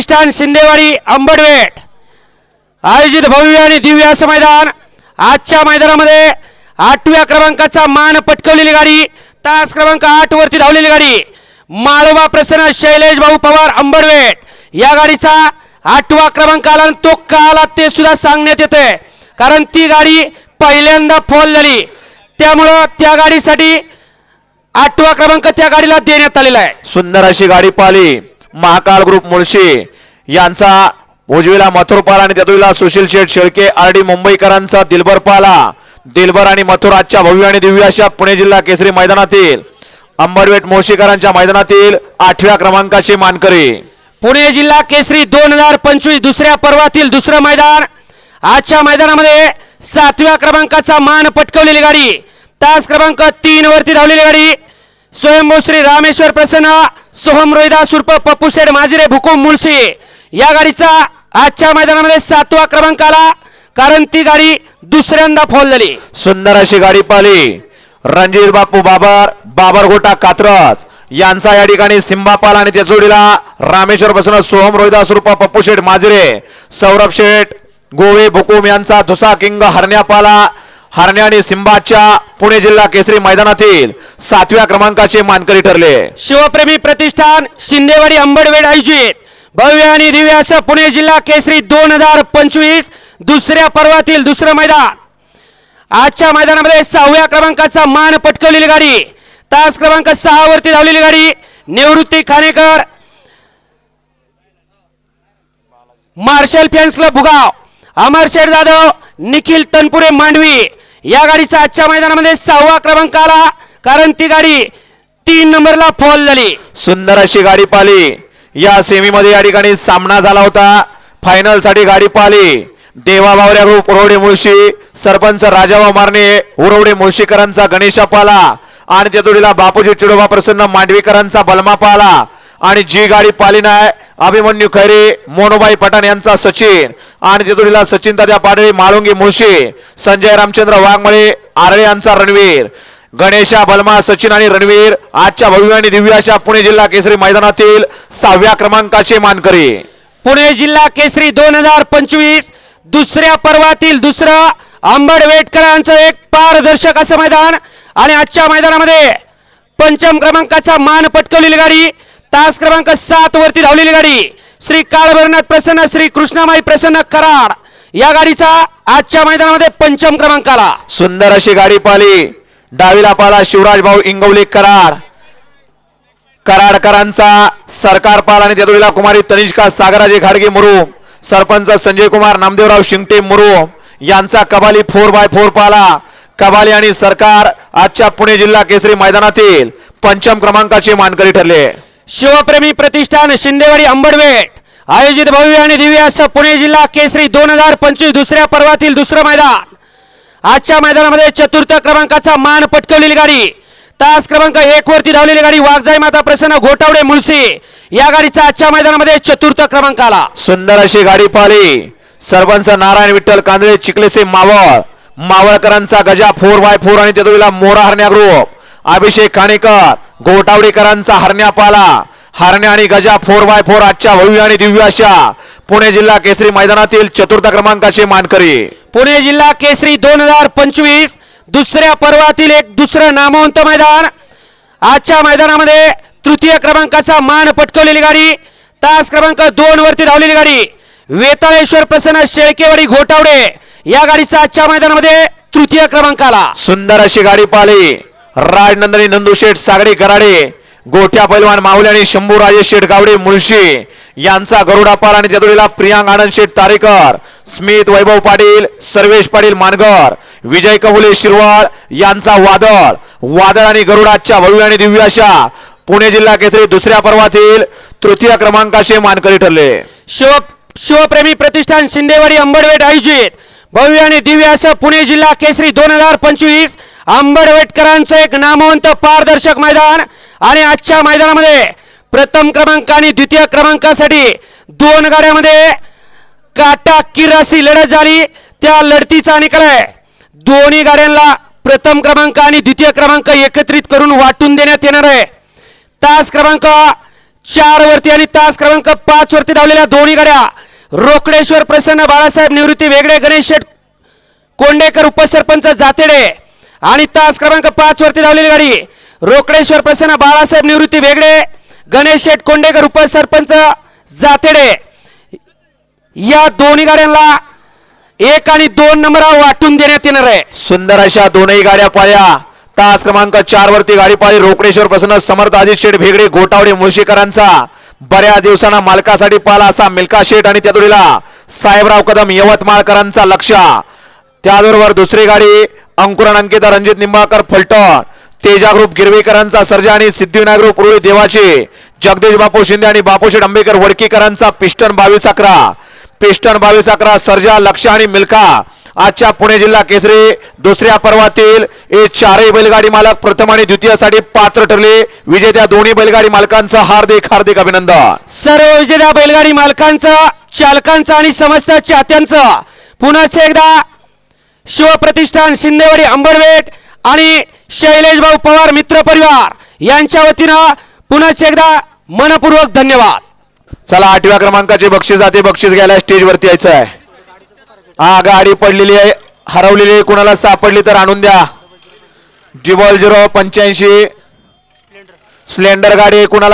प्रतिष्ठान शिंदेवाडी अंबडवेट. आयोजित भव्य आणि दिव्य असं मैदान. आजच्या मैदानामध्ये आठव्या क्रमांकाचा मान पटकवलेली गाडी तास क्रमांक आठ वरती धावलेली गाडी माळोबा प्रसन्न शैलेश भाऊ पवार अंबडवेट. या गाडीचा आठवा क्रमांक आला आणि तो का आला ते सुद्धा सांगण्यात येते कारण ती गाडी पहिल्यांदा फॉल झाली. त्यामुळं त्या गाडीसाठी आठवा क्रमांक त्या गाडीला देण्यात आलेला आहे. सुंदर अशी गाडी पाली महाकाळ ग्रुप मुळशी यांचा उजवीला मथुर पाला आणि त्यातुला सुशील शेठ शेळके आर डी मुंबईकरांचा दिलबर पाला. दिलबर आणि मथुर आजच्या भव्य आणि दिव्य अशा पुणे जिल्हा केसरी मैदानातील अंबरवेट मोशीकरांच्या मैदानातील आठव्या क्रमांकाचे मानकरी. पुणे जिल्हा केसरी दोन हजार पंचवीस दुसऱ्या पर्वातील दुसरं मैदान. आजच्या मैदानामध्ये सातव्या क्रमांकाचा मान पटकवलेली गाडी. तास क्रमांक तीन वरती धावलेली गाडी. स्वयंभू श्री रामेश्वर प्रसन्न सोहम रोहिदास उर्फ पप्पू शेठ माजिरे भुकुम मुळशी. या गाडीचा आजच्या मैदानामध्ये सातवा क्रमांक आला कारण ती गाडी दुसऱ्यांदा फॉल झाली सुंदर अशी गाडी पाहिली. रणजित बापू बाबर बाबर गोटा कात्रज. यांचा या ठिकाणी सिंबापाल आणि त्या जोडीला रामेश्वर बसन सोहम रोहिदास रूपा पप्पू शेठ माजरे. सौरभ शेठ गोवे भुकुम यांचा धुसा किंग हरण्यापाला. हरण्या आणि सिंबाच्या पुणे जिल्हा केसरी मैदानातील सातव्या क्रमांकाचे मानकरी ठरले. शिवप्रेमी प्रतिष्ठान शिंदेवाडी अंबडवेड आयोजित. भव्य आणि दिव्य असं पुणे जिल्हा केसरी दोन हजार पंचवीस दुसऱ्या पर्वातील दुसरं मैदान. आजच्या मैदानामध्ये सहाव्या क्रमांकाचा मान पटकवलेली गाडी तास क्रमांक सहा वरती धावलेली गाडी Nivrutti Khanekar Marshal fans club Bhugaon Amar Sheth Jadhav Nikhil Tanpure Mandavi या गाडीचा आजच्या मैदानामध्ये सहावा क्रमांक आला. कारण ती गाडी तीन नंबरला फॉल झाली. सुंदर अशी गाडी पाली. या सेमीमध्ये या ठिकाणी सामना झाला होता. फायनलसाठी गाडी पाली. देवा बावऱ्या ग्रुप हो, उरवडे मुळशी सरपंच राजाभाऊ मारणे उरवडे मुळशीकरांचा गणेशा पाला आणि त्या जोडीला बापूजी चिडोबा प्रसन्न मांडवीकरांचा बलमा पाला. आणि जी गाडी पाली नाही अभिमन्यू खैरे मोनोबाई पठाण यांचा सचिन आणि त्या सचिन दादा पाडळी माळुंगी मुळशी संजय रामचंद्र वाघमळे आरळे यांचा रणवीर गणेशा बलमा सचिन आणि रणवीर आजच्या भव्य आणि दिव्य अशा पुणे जिल्हा केसरी मैदानातील सहाव्या क्रमांकाचे मानकरी. पुणे जिल्हा केसरी दोन हजार पंचवीस दुसऱ्या पर्वातील दुसरं आंबडवेटकरांचं एक पारदर्शक असं मैदान. आणि आजच्या मैदानामध्ये पंचम क्रमांकाचा मान पटकवलेली गाडी तास क्रमांक सात वरती धावलेली गाडी. श्री काळभरनाथ प्रसन्न श्री कृष्णामाई प्रसन्न कराड. या गाडीचा आजच्या मैदानामध्ये पंचम क्रमांक आला सुंदर अशी गाडी पाली डावीला पाला शिवराज भाऊ इंगवले कराड. कराडकरांचा सरकार पाल आणि त्यातुळीला कुमारी तनिष्का सागराजे घाडगे मुरुम सरपंच संजय कुमार नामदेवराव शिंगटे मुरुम यांचा कबाली फोर बाय फोर पाला कबाली आणि सरकार आजच्या पुणे जिल्हा केसरी मैदानातील पंचम क्रमांकाचे मानकरी ठरले. शिवप्रेमी प्रतिष्ठान शिंदेवाडी अंबडवेट. आयोजित भव्य आणि दिव्य असं पुणे जिल्हा केसरी दोन हजार पंचवीस दुसऱ्या पर्वातील दुसरं मैदान. आजच्या मैदानामध्ये चतुर्थ क्रमांकाचा मान पटकवलेली गाडी. तास क्रमांक एक वरती धावलेली गाडी वाघजाई माता प्रसन्न घोटावडे मुळशी. या गाडीचा आजच्या मैदानामध्ये चतुर्थ क्रमांक आला सुंदर अशी गाडी पाहिली. सरपंच नारायण विठ्ठल कांदळे चिखलेसे मावळ. मावळकरांचा गजा फोर बाय फोर आणि त्यातुळीला मोरा हरण्या ग्रुप अभिषेक खाणेकर. गोटावडेकरांचा हरण्या पाला हरण्या आणि गजा फोर बाय फोर आजच्या भव्य आणि दिव्य अशा. पुणे जिल्हा केसरी मैदानातील चतुर्थ क्रमांकाचे मानकरी. पुणे जिल्हा केसरी दोन हजार पंचवीस दुसऱ्या पर्वातील एक दुसरं नामवंत मैदान. आजच्या मैदानामध्ये तृतीय क्रमांकाचा मान पटकवलेली गाडी तास क्रमांक दोन वरती धावलेली गाडी वेताळेश्वर प्रसन्न शेळकेवाडी घोटावडे या गाडीचा आजच्या मैदानामध्ये तृतीय क्रमांक आला सुंदर अशी गाडी पाली राजनंदनी नंदुशेठ सागरी कराडे गोठ्या पैलवान माहुले आणि शंभू राजे शेठ गावडे मुळशी यांचा गरुडापार आणि त्यातुळीला प्रियांक आनंद शेठ तारेकर स्मित वैभव पाटील सर्वेश पाटील मानगर विजय कहुले शिरवाळ यांचा वादळ वादळ आणि गरुडाच्या भव्य आणि दिव्य अशा पुणे जिल्हा केसरी दुसऱ्या पर्वातील तृतीय क्रमांकाचे मानकरी ठरले. शिव शिवप्रेमी प्रतिष्ठान शिंदेवाडी अंबडवेट आयोजित भव्य आणि दिव्य असं पुणे जिल्हा केसरी दोन हजार पंचवीस आंबडवेटकरांचं एक नामवंत पारदर्शक मैदान आणि आजच्या मैदानामध्ये प्रथम क्रमांक आणि द्वितीय क्रमांकासाठी दोन गाड्यामध्ये काटा किरासी लढत झाली. त्या लढतीचा निकाल आहे. दोन्ही गाड्यांना प्रथम क्रमांक आणि द्वितीय क्रमांक एकत्रित करून वाटून देण्यात येणार आहे. तास क्रमांक चार वरती आणि तास क्रमांक पाच वरती धावलेल्या दोन्ही गाड्या रोकडेश्वर प्रसन्न बाळासाहेब निवृत्ती वेगळे गणेश शेठ कोंडेकर उपसरपंच जातेडे आणि तास क्रमांक पाच वरती धावलेली गाडी. रोकडेश्वर प्रसन्न बाळासाहेब निवृत्ती वेगळे गणेश शेठ कोंडेकर उपसरपंच जातेडे. या दोन्ही गाड्यांना एक आणि दोन नंबर वाटून देण्यात येणार आहे. सुंदर अशा दोनही गाड्या पाळ्या. तास क्रमांक चार वरती गाडी पाळी रोकडेश्वर प्रसन्न समर्थ अजित शेठ भेगडे गोटावडे मुळशीकरांचा. बऱ्याच दिवसांना मालकासाठी पाला असा मिल्का शेठ आणि त्या जोडीला साहेबराव कदम यवतमाळकरांचा लक्ष. त्याचबरोबर दुसरी गाडी अंकुरण अंकिता रणजित निंबाळकर फलटण. तेजा ग्रुप गिरवेकरांचा सर्जा आणि सिद्धिविनायक ग्रुप उरुळी देवाचे. जगदीश बापू शिंदे आणि बापूशेठ आंबेकर वडकीकरांचा पिस्टन बावीस अकरा. पिस्टन बावीस अकरा सर्जा लक्ष आणि मिल्का आजच्या पुणे जिल्हा केसरी दुसऱ्या पर्वातील हे चारही बैलगाडी मालक प्रथम आणि द्वितीयसाठी पात्र ठरले. विजेत्या दोन्ही बैलगाडी मालकांचं हार्दिक हार्दिक अभिनंदन. सर्व विजेत्या बैलगाडी मालकांचं चालकांचं आणि समस्त चाहत्यांचं पुन्हा एकदा शिवप्रतिष्ठान शिंदेवाडी अंबरवेट आणि शैलेश भाऊ पवार मित्र परिवार यांच्या वतीनं पुन्हा एकदा मनपूर्वक धन्यवाद. चला आठव्या क्रमांकाचे बक्षीस जाते. बक्षीस घ्यायला स्टेज वरती यायचं आहे हा गाडी पडलेली आहे. हरवलेली आहे. कुणाला सापडली तर आणून द्या. डिबॉल झिरो पंच्याऐंशी स्प्लेंडर गाडी कुणाला